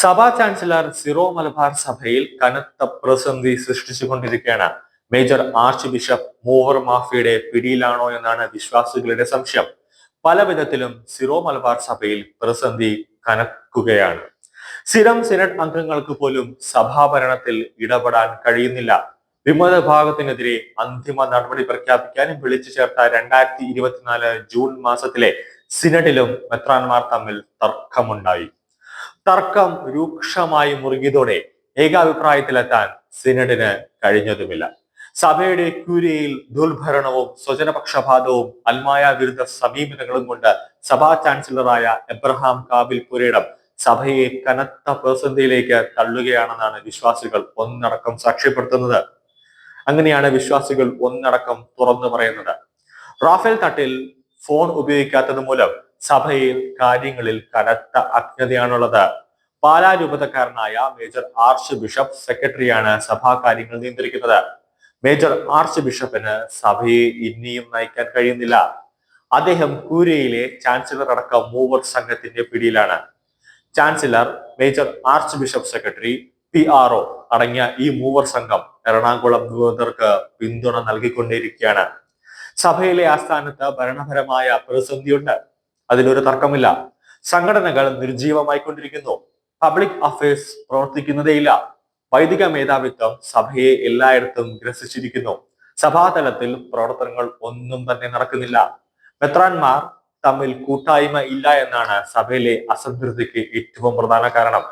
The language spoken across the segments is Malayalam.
സഭാ ചാൻസലർ സിറോ മലബാർ സഭയിൽ കനത്ത പ്രതിസന്ധി സൃഷ്ടിച്ചുകൊണ്ടിരിക്കുകയാണ്. മേജർ ആർച്ച് ബിഷപ്പ് മൂവർ മാഫിയുടെ പിടിയിലാണോ എന്നാണ് വിശ്വാസികളുടെ സംശയം. പല വിധത്തിലും സിറോ മലബാർ സഭയിൽ പ്രതിസന്ധി കനക്കുകയാണ്. സ്ഥിരം സിനഡ് അംഗങ്ങൾക്ക് പോലും സഭാഭരണത്തിൽ ഇടപെടാൻ കഴിയുന്നില്ല. വിമത വിഭാഗത്തിനെതിരെ അന്തിമ നടപടി പ്രഖ്യാപിക്കാനും വിളിച്ചു ചേർത്ത രണ്ടായിരത്തി ഇരുപത്തിനാല് ജൂൺ മാസത്തിലെ സിനഡിലും മെത്രാൻമാർ തമ്മിൽ തർക്കമുണ്ടായി. തർക്കം രൂക്ഷമായി മുറുകിയതോടെ ഏകാഭിപ്രായത്തിലെത്താൻ സിനഡിന് കഴിഞ്ഞതുമില്ല. സഭയുടെ ക്യൂരിയയിൽ ദുർഭരണവും സ്വജനപക്ഷപാതവും അൽമായ വിരുദ്ധ സമീപനങ്ങളും കൊണ്ട് സഭാ ചാൻസലറായ എബ്രഹാം കാബിൽ പുരയിടം സഭയെ കനത്ത പ്രതിസന്ധിയിലേക്ക് തള്ളുകയാണെന്നാണ് വിശ്വാസികൾ ഒന്നടക്കം സാക്ഷ്യപ്പെടുത്തുന്നത്. അങ്ങനെയാണ് വിശ്വാസികൾ ഒന്നടക്കം തുറന്നു പറയുന്നത്. റാഫേൽ തട്ടിൽ ഫോൺ ഉപയോഗിക്കാത്തത് മൂലം സഭയിൽ കാര്യങ്ങളിൽ കനത്ത അജ്ഞതയാണുള്ളത്. പാലാ രൂപതക്കാരനായ മേജർ ആർച്ച് ബിഷപ്പ് സെക്രട്ടറിയാണ് സഭാ കാര്യങ്ങൾ നിയന്ത്രിക്കുന്നത്. മേജർ ആർച്ച് ബിഷപ്പിന് സഭയെ ഇനിയും നയിക്കാൻ കഴിയുന്നില്ല. അദ്ദേഹം കൂരയിലെ ചാൻസലർ അടക്കം മൂവർ സംഘത്തിന്റെ പിടിയിലാണ്. Chancellor major archbishop secretary P R O അടങ്ങിയ ഈ മൂവർ സംഘം എറണാകുളം വിമതർക്ക് പിന്തുണ നൽകിക്കൊണ്ടേയിരിക്കുകയാണ്. സഭയിലെ ആസ്ഥാനത്ത് ഭരണപരമായ പ്രതിസന്ധിയുണ്ട്. അതിലൊരു തർക്കമില്ല. സംഘടനകൾ നിർജീവമായിക്കൊണ്ടിരിക്കുന്നു പബ്ലിക് അഫയേഴ്സ് പ്രവർത്തിക്കുന്നതേയില്ല. വൈദിക മേധാവിത്വം സഭയെ എല്ലായിടത്തും ഗ്രസിച്ചിരിക്കുന്നു. സഭാതലത്തിൽ പ്രവർത്തനങ്ങൾ ഒന്നും തന്നെ നടക്കുന്നില്ല. മെത്രാൻമാർ തമ്മിൽ കൂട്ടായ്മ ഇല്ല എന്നാണ് സഭയിലെ അസംതൃപ്തിക്ക് ഏറ്റവും പ്രധാന കാരണം.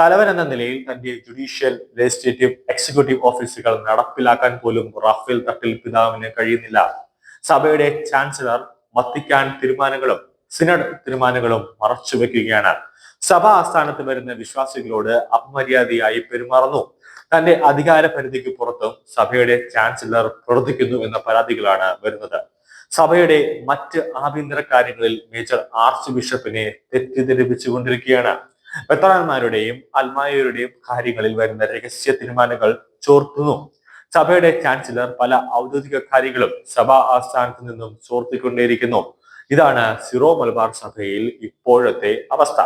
തലവൻ എന്ന നിലയിൽ തന്റെ ജുഡീഷ്യൽ ലെജിസ്ലേറ്റീവ് എക്സിക്യൂട്ടീവ് ഓഫീസുകൾ നടപ്പിലാക്കാൻ പോലും റാഫേൽ തട്ടിൽ പിതാവിന് കഴിയുന്നില്ല. സഭയുടെ ചാൻസലർ വത്തിക്കാൻ തീരുമാനങ്ങളും സിനഡ് തീരുമാനങ്ങളും മറച്ചുവെക്കുകയാണ് സഭാ ആസ്ഥാനത്ത് വരുന്ന വിശ്വാസികളോട് അപമര്യാദയായി പെരുമാറുന്നു. തന്റെ അധികാര പരിധിക്ക് പുറത്തും സഭയുടെ ചാൻസലർ പ്രവർത്തിക്കുന്നു എന്ന പരാതികളാണ് വരുന്നത്. സഭയുടെ മറ്റ് ആഭ്യന്തര കാര്യങ്ങളിൽ മേജർ ആർച്ച് ബിഷപ്പിനെ തെറ്റിദ്ധരിപ്പിച്ചുകൊണ്ടിരിക്കുകയാണ്. വെത്തറാന്മാരുടെയും അൽമായരുടെയും കാര്യങ്ങളിൽ വരുന്ന രഹസ്യ തീരുമാനങ്ങൾ ചോർത്തുന്നു. സഭയുടെ ചാൻസലർ പല ഔദ്യോഗിക കാര്യങ്ങളും സഭാ ആസ്ഥാനത്ത് നിന്നും ചോർത്തിക്കൊണ്ടേയിരിക്കുന്നു. ഇതാണ് സിറോ മലബാർ സഭയിൽ ഇപ്പോഴത്തെ അവസ്ഥ.